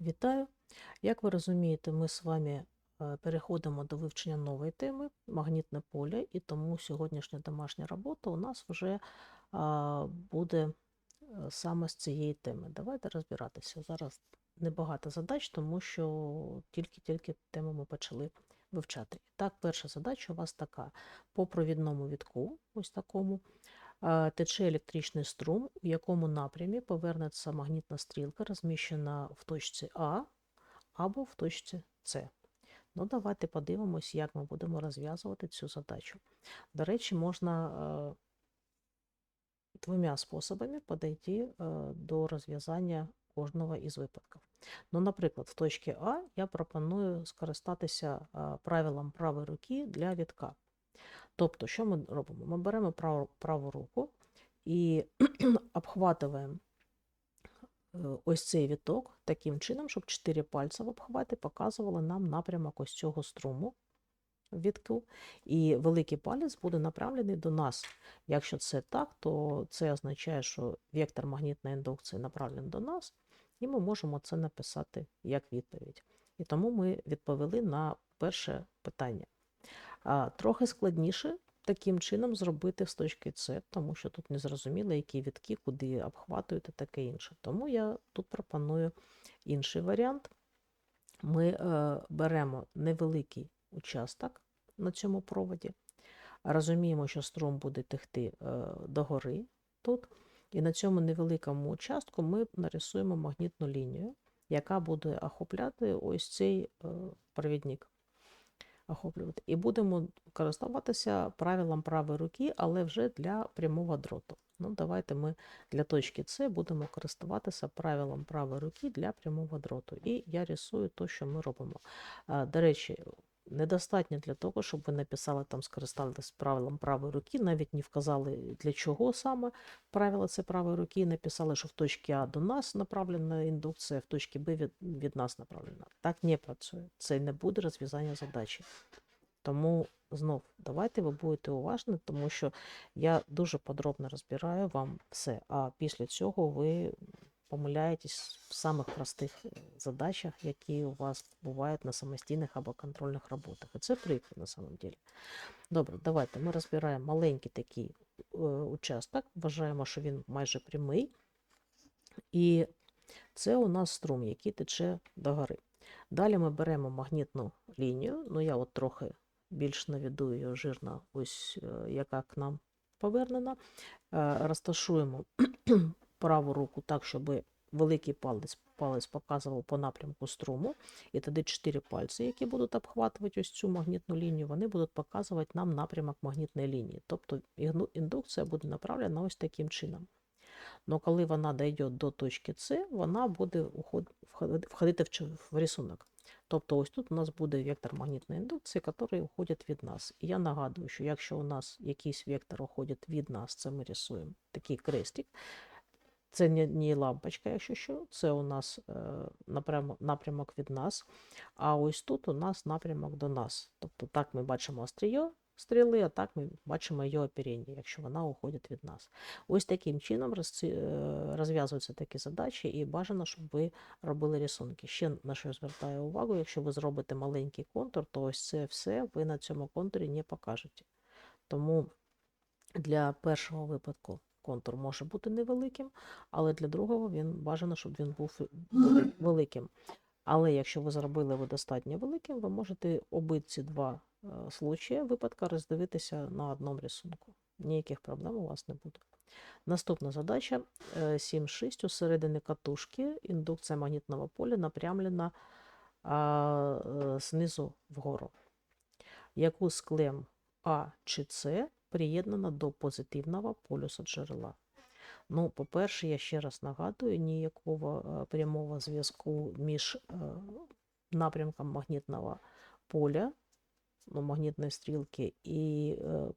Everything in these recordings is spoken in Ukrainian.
Вітаю! Як ви розумієте, ми з вами е, переходимо до вивчення нової теми магнітне поле, і тому сьогоднішня домашня робота у нас вже буде е, саме з цієї теми. Давайте розбиратися. Зараз небагато задач, тому що тільки-тільки тему ми почали вивчати. Так, перша задача у вас така: по провідному вітку, ось такому, тече електричний струм, у якому напрямі повернеться магнітна стрілка, розміщена в точці А або в точці С. Ну, давайте подивимось, як ми будемо розв'язувати цю задачу. До речі, можна двома способами подойти е, до розв'язання кожного із випадків. Ну, наприклад, в точці А я пропоную скористатися правилом правої руки для вітка. Тобто, що ми робимо? Ми беремо праву, праву руку і обхватуємо е, ось цей віток таким чином, щоб чотири пальці в обхваті показували нам напрямок ось цього струму вітку, і великий палець буде направлений до нас. Якщо це так, то це означає, що вектор магнітної індукції направлений до нас, і ми можемо це написати як відповідь. І тому ми відповіли на перше питання. Трохи складніше таким чином зробити з точки С, тому що тут не зрозуміло, які вітки, куди обхватують і таке інше. Тому я тут пропоную інший варіант. Ми е, беремо невеликий участок на цьому проводі, розуміємо, що струм буде текти е, догори тут, і на цьому невеликому участку ми нарисуємо магнітну лінію, яка буде охопляти ось цей е, провідник охоплювати. І будемо користуватися правилом правої руки, але вже для прямого дроту. Ну, Давайте ми для точки С будемо користуватися правилом правої руки для прямого дроту. І я рисую те, що ми робимо. До речі, недостатньо для того, щоб ви написали там, скористалися правилом правої руки, навіть не вказали для чого саме правило це правої руки, написали, що в точці А до нас направлена індукція, в точці Б від, від нас направлена. Так не працює. Це не буде розв'язання задачі. Тому знов давайте ви будете уважні, тому що я дуже подробно розбираю вам все. А після цього ви помиляєтесь в самих простих е, задачах, які у вас бувають на самостійних або контрольних роботах. І це приклад на самом деле. Добре, давайте ми розбираємо маленький такий е, участок, вважаємо, що він майже прямий. І це у нас струм, який тече догори. Далі ми беремо магнітну лінію, ну я от трохи більш наведу її жирно, ось е, яка к нам повернена. Е, Розташуємо праву руку так, щоб великий палець, палець показував по напрямку струму, і тоді чотири пальці, які будуть обхватувати ось цю магнітну лінію, вони будуть показувати нам напрямок магнітної лінії. Тобто індукція буде направлена ось таким чином. Но коли вона дійде до точки С, вона буде входити- в рисунок. Тобто ось тут у нас буде вектор магнітної індукції, який уходить від нас. І я нагадую, що якщо у нас якийсь вектор уходить від нас, це ми рисуємо такий крестик. Це не, лампочка, якщо що, це у нас е, напрямок, від нас. А ось тут у нас напрямок до нас. Тобто так ми бачимо остріє стріли, а так ми бачимо її оперення, якщо вона уходить від нас. Ось таким чином е, розв'язуються такі задачі, і бажано, щоб ви робили рисунки. Ще на що звертаю увагу, якщо ви зробите маленький контур, то ось це все ви на цьому контурі не покажете. Тому для першого випадку контур може бути невеликим, але для другого він бажано, щоб він був великим. Але якщо ви зробили його достатньо великим, ви можете обидва ці два е, случаї випадка роздивитися на одному рисунку. Ніяких проблем у вас не буде. Наступна задача е, 7.6. У середині катушки індукція магнітного поля напрямлена а, е, знизу вгору. Яку з клем А чи С приєднана до позитивного полюса джерела. Ну, по-перше, я ще раз нагадую, ніякого е, прямого зв'язку між е, напрямком магнітного поля, ну, магнітної стрілки і, е,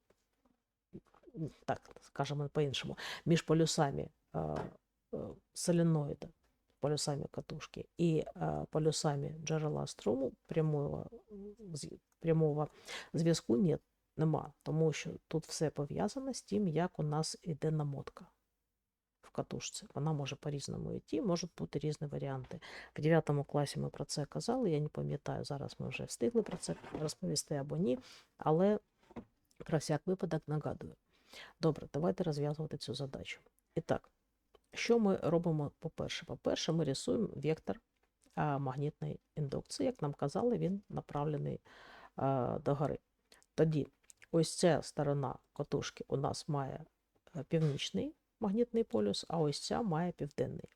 так, скажемо по-іншому, між полюсами соленоїда, полюсами катушки і полюсами джерела струму прямого, прямого зв'язку нет, нема, тому що тут все пов'язано з тим, як у нас іде намотка. в катушці. Вона може по-різному йти, можуть бути різні варіанти. В 9 класі ми про це казали, я не пам'ятаю, зараз ми вже встигли про це розповісти або ні, але про всяк випадок нагадую. Добре, давайте розв'язувати цю задачу. І так, що ми робимо по-перше? По-перше, ми рисуємо вектор магнітної індукції. Як нам казали, він направлений а, догори. Тоді ось ця сторона катушки у нас має е, північний магнітний полюс, а ось ця має південний.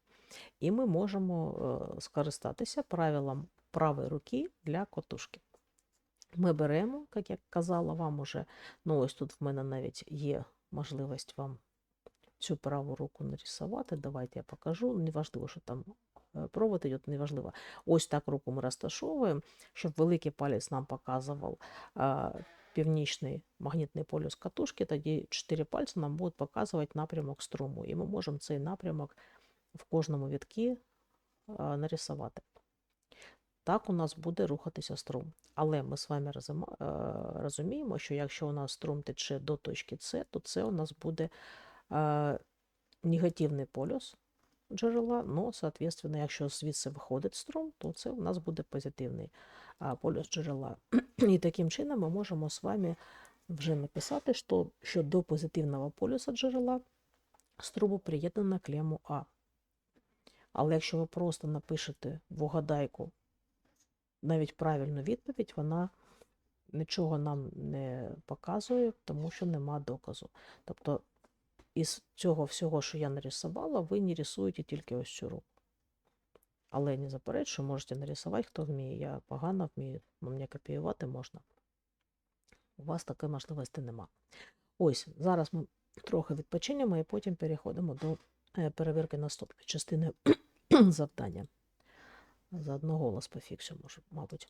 І ми можемо е, скористатися правилом правої руки для катушки. Ми беремо, як я казала вам уже, ну ось тут в мене навіть є можливість вам цю праву руку нарисувати. Давайте я покажу. Неважливо, що там е, провод йде, неважливо. Ось так руку ми розташовуємо, щоб великий палець нам показував північний магнітний полюс катушки, тоді чотири пальці нам будуть показувати напрямок струму. І ми можемо цей напрямок в кожному вітки а, нарисувати. Так у нас буде рухатися струм. Але ми з вами е, розуміємо, що якщо у нас струм тече до точки С, то це у нас буде е, негативний полюс джерела, но, соответственно, якщо звідси виходить струм, то це у нас буде позитивний полюс джерела. І таким чином ми можемо з вами вже написати, що, що до позитивного полюса джерела струму приєднана клему А. Але якщо ви просто напишете в угадайку навіть правильну відповідь, вона нічого нам не показує, тому що нема доказу. Тобто із цього всього, що я нарисувала, ви не рисуєте тільки ось цю руку. Але не заперечую, можете нарисувати, хто вміє. Я погано вмію, мені копіювати можна. У вас такої можливості нема. Ось, зараз ми трохи відпочинемо і потім переходимо до е, перевірки наступної частини завдання. Заодно голос пофіксю, може, мабуть.